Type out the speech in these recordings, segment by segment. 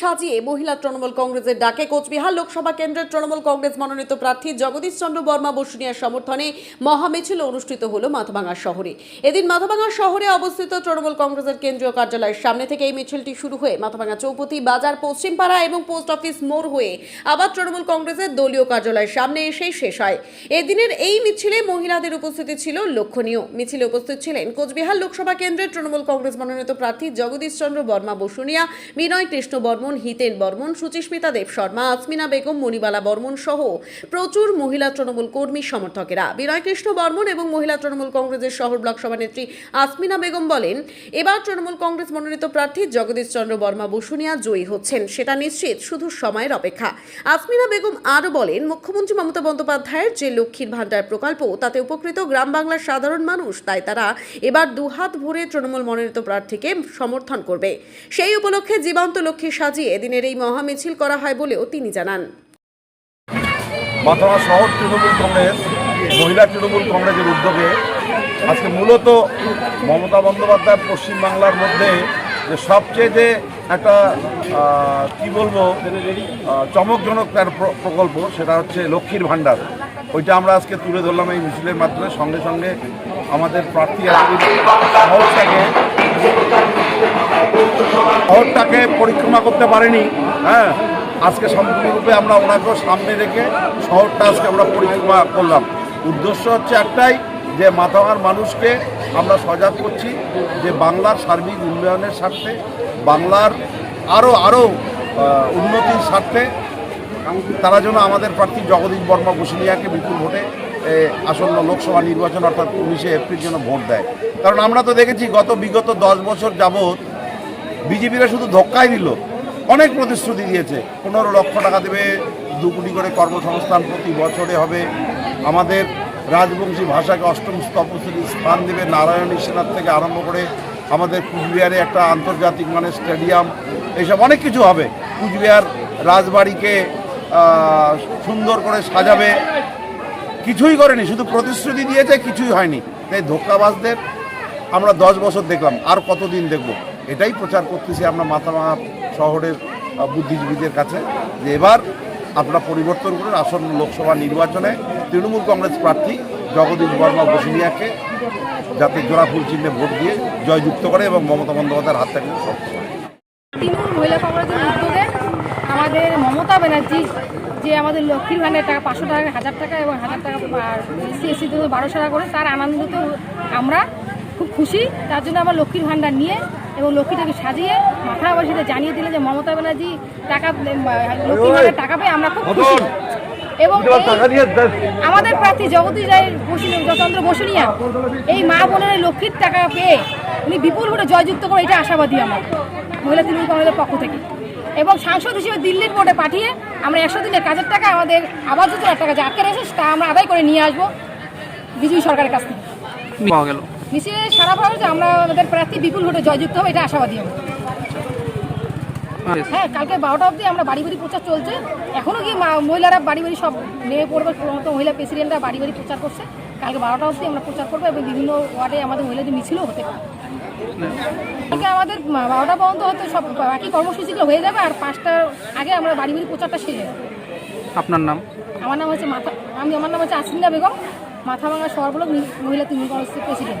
সাজিয়ে মহিলা তৃণমূল কংগ্রেসের ডাকে কোচবিহার লোকসভা কেন্দ্রের তৃণমূল কংগ্রেস মনোনীত প্রার্থী জগদীশ চন্দ্র বর্মা বসুনিয়ার সমর্থনে মহামিছিল অনুষ্ঠিত হলো মাথাভাঙা শহরে। এদিন মাথাভাঙা শহরে অবস্থিত তৃণমূল কংগ্রেসের কেন্দ্রীয় কার্যালয়ের সামনে থেকে এই মিছিলটি শুরু হয়ে মাথাভাঙা চৌপতি বাজার, পশ্চিমপাড়া এবং পোস্ট অফিস মোড় হয়ে আবার তৃণমূল কংগ্রেসের দলীয় কার্যালয়ের সামনে এসেই শেষ হয়। এদিনের এই মিছিলে মহিলাদের উপস্থিতি ছিল লক্ষণীয়। মিছিলে উপস্থিত ছিলেন কোচবিহার লোকসভা কেন্দ্রের তৃণমূল কংগ্রেস মনোনীত প্রার্থী জগদীশ চন্দ্র বর্মা বসুনিয়া, বিনয় কৃষ্ণ বর্মন, হিতেন বর্মন, সুচিস্মিতা দেব শর্মা, আসমিনা বেগম, মণিবালা বর্মন সহ প্রচুর মহিলা তৃণমূল কর্মী সমর্থকেরা। বিনয় কৃষ্ণ বর্মন এবং মহিলা তৃণমূল কংগ্রেসের শহর ব্লক সভানেত্রী আসমিনা বেগম বলেন, এবার তৃণমূল কংগ্রেস মনোনীত প্রার্থী জগদীশ চন্দ্র বর্মা বসুনিয়া জয়ী হচ্ছেন। সেটা নিশ্চিত, শুধু সময়ের অপেক্ষা। আসমিনা বেগম আরও বলেন, মুখ্যমন্ত্রী মমতা বন্দ্যোপাধ্যায়ের যে লক্ষ্মীর ভাণ্ডার প্রকল্প, তাতে উপকৃত গ্রাম বাংলার সাধারণ মানুষ, তাই তারা এবার দুহাত ভরে তৃণমূল মনোনীত প্রার্থীকে সমর্থন করবে। সেই উপলক্ষে জীবন্ত লক্ষ্মী সাজিয়ে এদিনের এই মহামিছিল করা হয় বলেও তিনি জানান। মাথামা শহর তৃণমূল কংগ্রেস, মহিলা তৃণমূল কংগ্রেসের উদ্যোগে আজকে মূলত মমতা বন্দ্যোপাধ্যায় পশ্চিমবাংলার মধ্যে যে সবচেয়ে যে একটা কি বলব চমকজনক তার প্র- প্রকল্প সেটা হচ্ছে লক্ষ্মীর ভাণ্ডার। ওইটা আমরা আজকে তুলে ধরলাম এই মিছিলের মাধ্যমে। সঙ্গে সঙ্গে আমাদের প্রার্থী আজকে শহরটাকে পরিক্রমা করতে পারেনি হ্যাঁ? আজকে সম্পূর্ণরূপে আমরা ওনাকেও সামনে রেখে শহরটা আজকে আমরা পরিক্রমা করলাম। উদ্দেশ্য হচ্ছে একটাই, যে মাথাভাঙার মানুষকে আমরা সজাগ করছি, যে বাংলার সার্বিক উন্নয়নের স্বার্থে, বাংলার আরও আরও উন্নতির স্বার্থে তারা যেন আমাদের প্রার্থী জগদীশ বর্মা বসুনিয়াকে বিপুল ভোটে আসন্ন লোকসভা নির্বাচন অর্থাৎ উনিশে এপ্রিল যেন ভোট দেয়। কারণ আমরা তো দেখেছি গত বিগত দশ বছর যাবৎ বিজেপিরা শুধু ধক্কাই দিল। অনেক প্রতিশ্রুতি দিয়েছে। পনেরো লক্ষ টাকা দেবে, দু কোটি করে কর্মসংস্থান প্রতি বছরে হবে। আমাদের রাজবংশী ভাষাকে অষ্টম স্তপস্থিতি স্থান দেবে নারায়ণী সেনার থেকে আরম্ভ করে আমাদের কুচবিহারে একটা আন্তর্জাতিক মানের স্টেডিয়াম এইসব অনেক কিছু হবে। কুচবিহার রাজবাড়িকে সুন্দর করে সাজাবে। কিছুই করেনি, শুধু প্রতিশ্রুতি দিয়েছে, কিছুই হয়নি তাই ধোক্কাবাজদের আমরা দশ বছর দেখলাম, আর কতদিন দেখব এটাই প্রচার করতেছি আমরা মাথাভাঙা শহরের বুদ্ধিজীবীদের কাছে, যে এবার আপনারা পরিবর্তন করুন, আসন্ন লোকসভা নির্বাচনে তৃণমূল কংগ্রেস প্রার্থী জগদীশ বর্মা বসুনিয়াকে যাতে জোড়া ফুল চিহ্নে ভোট দিয়ে জয়যুক্ত করে এবং মমতা বন্দ্যোপাধ্যায়ের হাত থেকে শক্ত করে। আমাদের মমতা ব্যানার্জি যে আমাদের লক্ষ্মীর ভাণ্ডার টাকা পাঁচশো টাকা হাজার টাকা এবং হাজার টাকা আর এসসি এসসি বারোশো টাকা করে তার আনন্দিত আমরা খুব খুশি। তার জন্য আমরা লক্ষ্মীর ভাণ্ডার নিয়ে এবং লক্ষ্মীটাকে সাজিয়ে মাথাবাসীতে জানিয়ে দিলে যে মমতা ব্যানার্জি টাকা লক্ষ্মীর ভাণ্ডার টাকা পেয়ে আমরা খুব খুশি। এবং আমাদের প্রার্থী জগদীশ রায়ের চন্দ্র বসুনিয়া এই মা বোনের লক্ষ্মীর টাকা পেয়ে উনি বিপুল ভোটে জয়যুক্ত করে এটা আশাবাদী আমরা। মহিলা তৃণমূল কংগ্রেসের পক্ষ থেকে। এবং সাংসদ হিসেবে দিল্লির বোর্ডে পাঠিয়ে আমরা একশো দিনের কাজের টাকা আমাদের আবাস যোজনার টাকা যে আটকে রয়েছে তা আমরা আদায় করে নিয়ে আসব বিজেপি সরকারের কাছ থেকে। পাওয়া গেল। মিছিলে সারা ভারতে আমরা আমাদের প্রার্থী বিপুল ভোটে জয়যুক্ত হবে এটা আশাবাদী আমরা। হ্যাঁ কালকে বারোটা অবধি আমরা বাড়ি বাড়ি প্রচার চলছে। এখনও কি মহিলারা বাড়ি বাড়ি সব নেমে পড়বে মতো মহিলা প্রেসিডেন্টরা বাড়ি বাড়ি প্রচার করছে। কালকে বারোটা অবধি আমরা প্রচার করব এবং বিভিন্ন ওয়ার্ডে আমাদের মহিলাদের মিছিলও হতে পারে। কালকে আমাদের বারোটা পর্যন্ত হয়তো সব বাকি কর্মসূচিগুলো হয়ে যাবে আর পাঁচটার আগে আমরা বাড়ি বাড়ি প্রচারটা সেরে যাব আপনার নাম? আমার নাম হচ্ছে মাথা আমি আমার নাম হচ্ছে আসিন্দা বেগম। মাথাভাঙা শহরগুলো মহিলা তৃণমূল কংগ্রেসের president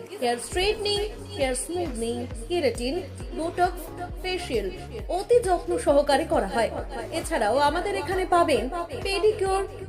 hair straightening hair smoothing keratin botox facial অতি যত্ন সহকারে করা হয়। এছাড়াও আমাদের এখানে পাবেন pedicure